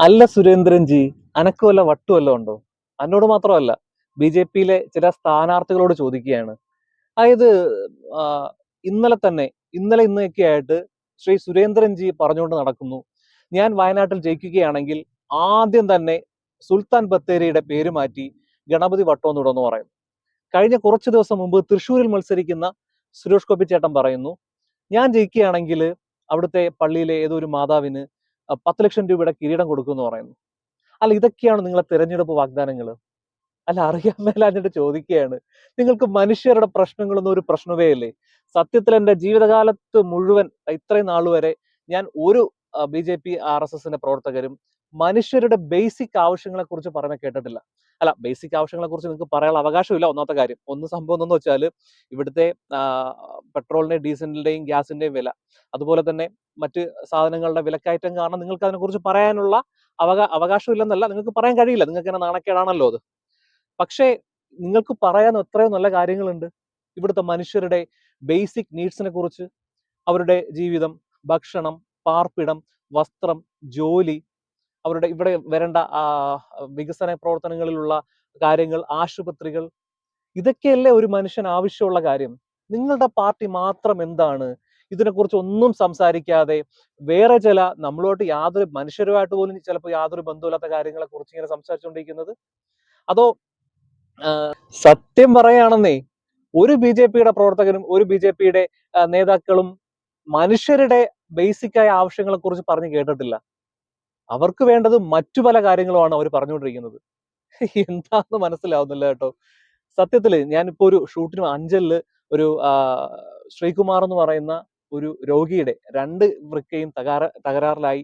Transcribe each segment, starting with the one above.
അല്ല സുരേന്ദ്രൻജി അനക്ക് വല്ല വട്ടു വല്ല ഉണ്ടോ? എന്നോട് മാത്രമല്ല ബി ജെ പിയിലെ ചില സ്ഥാനാർത്ഥികളോട് ചോദിക്കുകയാണ്. അതായത് ഇന്നലെ തന്നെ ഇന്നലെ ഇന്നൊക്കെ ആയിട്ട് ശ്രീ സുരേന്ദ്രൻജി പറഞ്ഞുകൊണ്ട് നടക്കുന്നു. ഞാൻ വയനാട്ടിൽ ജയിക്കുകയാണെങ്കിൽ ആദ്യം തന്നെ സുൽത്താൻ ബത്തേരിയുടെ പേര് മാറ്റി ഗണപതി വട്ടം എന്നിടുമെന്ന് പറയും കഴിഞ്ഞ കുറച്ച് ദിവസം മുമ്പ് തൃശ്ശൂരിൽ മത്സരിക്കുന്ന സുരേഷ് ഗോപി ചേട്ടൻ പറയുന്നു ഞാൻ ജയിക്കുകയാണെങ്കിൽ അവിടുത്തെ പള്ളിയിലെ ഏതോ ഒരു മാതാവിന് പത്ത് ലക്ഷം രൂപയുടെ കിരീടം കൊടുക്കുമെന്ന് പറയുന്നു. അല്ല ഇതൊക്കെയാണ് നിങ്ങളെ തിരഞ്ഞെടുപ്പ് വാഗ്ദാനങ്ങൾ അല്ല അറിയാൻ മേലാഞ്ഞിട്ട് ചോദിക്കുകയാണ് നിങ്ങൾക്ക് മനുഷ്യരുടെ പ്രശ്നങ്ങളൊന്നും ഒരു പ്രശ്നമേ അല്ലേ സത്യത്തിൽ എന്റെ ജീവിതകാലത്ത് മുഴുവൻ ഇത്രയും നാൾ വരെ ഞാൻ ഒരു B J P R S എസിന്റെ പ്രവർത്തകരും മനുഷ്യരുടെ ബേസിക് ആവശ്യങ്ങളെ കുറിച്ച് പറഞ്ഞ കേട്ടിട്ടില്ല. അല്ല ബേസിക് ആവശ്യങ്ങളെ കുറിച്ച് നിങ്ങൾക്ക് പറയാനുള്ള അവകാശമില്ല. ഒന്നാമത്തെ കാര്യം ഒന്ന് സംഭവം എന്ന് വെച്ചാൽ ഇവിടുത്തെ പെട്രോളിന്റെയും ഡീസലിന്റെയും ഗ്യാസിന്റെയും വില അതുപോലെ തന്നെ മറ്റ് സാധനങ്ങളുടെ വിലക്കയറ്റം കാരണം നിങ്ങൾക്ക് അതിനെക്കുറിച്ച് പറയാനുള്ള അവകാ അവകാശമില്ലെന്നല്ല നിങ്ങൾക്ക് പറയാൻ കഴിയില്ല. നിങ്ങൾക്ക് തന്നെ നാണക്കേടാണല്ലോ അത്. പക്ഷേ നിങ്ങൾക്ക് പറയാൻ എത്രയോ നല്ല കാര്യങ്ങളുണ്ട്. ഇവിടുത്തെ മനുഷ്യരുടെ ബേസിക് നീഡ്സിനെ കുറിച്ച് അവരുടെ ജീവിതം ഭക്ഷണം പാർപ്പിടം വസ്ത്രം ജോലി അവരുടെ ഇവിടെ വരേണ്ട വികസന പ്രവർത്തനങ്ങളിലുള്ള കാര്യങ്ങൾ ആശുപത്രികൾ ഇതൊക്കെയല്ലേ ഒരു മനുഷ്യൻ ആവശ്യമുള്ള കാര്യം? നിങ്ങളുടെ പാർട്ടി മാത്രം എന്താണ്? ഇതിനെക്കുറിച്ച് ഒന്നും സംസാരിക്കാതെ വേറെ ചില നമ്മളോട്ട് യാതൊരു മനുഷ്യരുമായിട്ട് പോലും ചിലപ്പോൾ യാതൊരു ബന്ധമില്ലാത്ത കാര്യങ്ങളെ കുറിച്ച് ഇങ്ങനെ സംസാരിച്ചുകൊണ്ടിരിക്കുന്നത്? അതോ സത്യം പറയുകയാണെന്നേ ഒരു ബി ജെ പിയുടെ പ്രവർത്തകനും ഒരു ബി ജെ പിയുടെ നേതാക്കളും മനുഷ്യരുടെ ബേസിക്കായ ആവശ്യങ്ങളെ കുറിച്ച് പറഞ്ഞു കേട്ടിട്ടില്ല. അവർക്ക് വേണ്ടത് മറ്റു പല കാര്യങ്ങളുമാണ് അവർ പറഞ്ഞുകൊണ്ടിരിക്കുന്നത്. എന്താന്ന് മനസ്സിലാവുന്നില്ല കേട്ടോ. സത്യത്തിൽ ഞാനിപ്പോ ഒരു ഷൂട്ടിന് അഞ്ചലിൽ ഒരു ശ്രീകുമാർ എന്ന് പറയുന്ന ഒരു രോഗിയുടെ രണ്ട് വൃക്കയും തകരാ തകരാറിലായി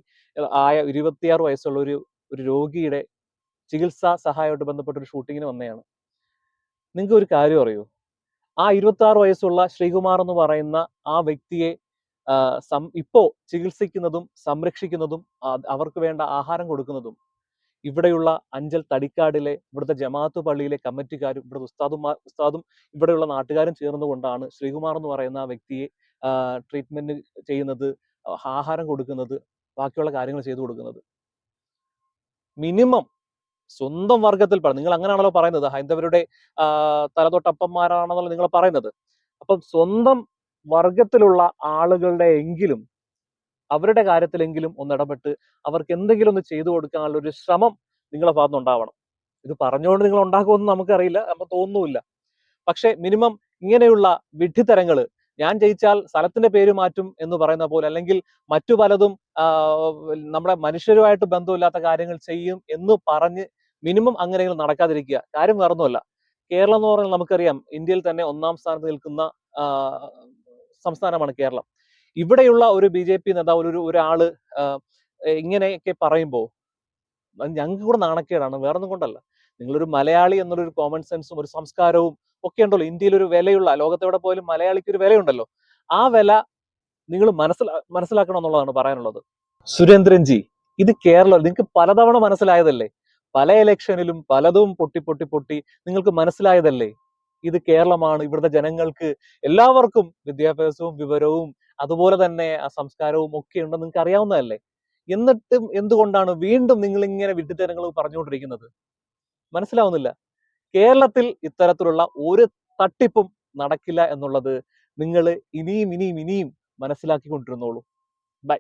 ആയ ഇരുപത്തിയാറ് വയസ്സുള്ള ഒരു ഒരു രോഗിയുടെ ചികിത്സാ സഹായമായിട്ട് ബന്ധപ്പെട്ട ഒരു ഷൂട്ടിങ്ങിന് വന്നതാണ് നിങ്ങൾക്ക് ഒരു കാര്യം അറിയോ? ആ ഇരുപത്തി ആറ് വയസ്സുള്ള ശ്രീകുമാർ എന്ന് പറയുന്ന ആ വ്യക്തിയെ സം ഇപ്പോ ചികിത്സിക്കുന്നതും സംരക്ഷിക്കുന്നതും അവർക്ക് വേണ്ട ആഹാരം കൊടുക്കുന്നതും ഇവിടെയുള്ള അഞ്ചൽ തടിക്കാടിലെ ഇവിടുത്തെ ജമാഅത്ത് പള്ളിയിലെ കമ്മിറ്റിക്കാരും ഇവിടുത്തെ ഉസ്താദുമാർ ഉസ്താദും ഇവിടെയുള്ള നാട്ടുകാരും ചേർന്നുകൊണ്ടാണ് ശ്രീകുമാർ എന്ന് പറയുന്ന ആ വ്യക്തിയെ ട്രീറ്റ്മെന്റ് ചെയ്യുന്നത് ആഹാരം കൊടുക്കുന്നത് ബാക്കിയുള്ള കാര്യങ്ങൾ ചെയ്തു കൊടുക്കുന്നത്. മിനിമം സ്വന്തം വർഗത്തിൽപ്പെടാം നിങ്ങൾ അങ്ങനെയാണല്ലോ പറയുന്നത് ഹൈന്ദവരുടെ തലതൊട്ടപ്പന്മാരാണെന്നല്ലോ നിങ്ങൾ പറയുന്നത്. അപ്പം സ്വന്തം വർഗത്തിലുള്ള ആളുകളുടെ എങ്കിലും അവരുടെ കാര്യത്തിലെങ്കിലും ഒന്ന് ഇടപെട്ട് അവർക്ക് എന്തെങ്കിലും ഒന്ന് ചെയ്തു കൊടുക്കാനുള്ള ഒരു ശ്രമം നിങ്ങളെ ഭാഗത്ത് ഉണ്ടാവണം. ഇത് പറഞ്ഞുകൊണ്ട് നിങ്ങൾ ഉണ്ടാക്കുമെന്ന് നമുക്കറിയില്ല നമുക്ക് തോന്നുന്നില്ല. പക്ഷെ മിനിമം ഇങ്ങനെയുള്ള വിഡ്ഢിത്തരങ്ങൾ ഞാൻ ജയിച്ചാൽ സ്ഥലത്തിന്റെ പേര് മാറ്റും എന്ന് പറയുന്ന പോലെ അല്ലെങ്കിൽ മറ്റു പലതും നമ്മുടെ മനുഷ്യരുമായിട്ട് ബന്ധമില്ലാത്ത കാര്യങ്ങൾ ചെയ്യും എന്ന് പറഞ്ഞ് മിനിമം അങ്ങനെയെങ്കിലും നടക്കാതിരിക്കുക. കാര്യം വേറൊന്നുമല്ല. കേരളം എന്ന് പറഞ്ഞാൽ നമുക്കറിയാം ഇന്ത്യയിൽ തന്നെ ഒന്നാം സ്ഥാനത്ത് നിൽക്കുന്ന സംസ്ഥാനമാണ് കേരളം. ഇവിടെയുള്ള ഒരു ബി ജെ പി നേതാവ് ഒരു ഒരാൾ ഇങ്ങനെയൊക്കെ പറയുമ്പോൾ ഞങ്ങൾക്ക് കൂടെ നാണക്കേടാണ് വേറൊന്നും കൊണ്ടല്ല. നിങ്ങളൊരു മലയാളി എന്നുള്ളൊരു കോമൺ സെൻസും ഒരു സംസ്കാരവും ഒക്കെ ഉണ്ടല്ലോ. ഇന്ത്യയിൽ ഒരു വിലയുള്ള ലോകത്തെവിടെ പോയാലും മലയാളിക്ക് ഒരു വിലയുണ്ടല്ലോ. ആ വില നിങ്ങൾ മനസ്സിലാ മനസ്സിലാക്കണം എന്നുള്ളതാണ് പറയാനുള്ളത്. സുരേന്ദ്രൻജി ഇത് കേരളം നിങ്ങൾക്ക് പലതവണ മനസ്സിലായതല്ലേ? പല ഇലക്ഷനിലും പലതും പൊട്ടി പൊട്ടി പൊട്ടി നിങ്ങൾക്ക് മനസ്സിലായതല്ലേ? ഇത് കേരളമാണ്. ഇവിടുത്തെ ജനങ്ങൾക്ക് എല്ലാവർക്കും വിദ്യാഭ്യാസവും വിവരവും അതുപോലെ തന്നെ ആ സംസ്കാരവും ഒക്കെ ഉണ്ടെന്ന് നിങ്ങൾക്ക് അറിയാവുന്നതല്ലേ? എന്നിട്ടും എന്തുകൊണ്ടാണ് വീണ്ടും നിങ്ങൾ ഇങ്ങനെ വിഡ്ഢിത്തരങ്ങൾ പറഞ്ഞുകൊണ്ടിരിക്കുന്നത്? മനസ്സിലാവുന്നില്ല. കേരളത്തിൽ ഇത്തരത്തിലുള്ള ഒരു തട്ടിപ്പും നടക്കില്ല എന്നുള്ളത് നിങ്ങൾ ഇനിയും ഇനിയും ഇനിയും മനസ്സിലാക്കി കൊണ്ടിരുന്നോളൂ ബൈ.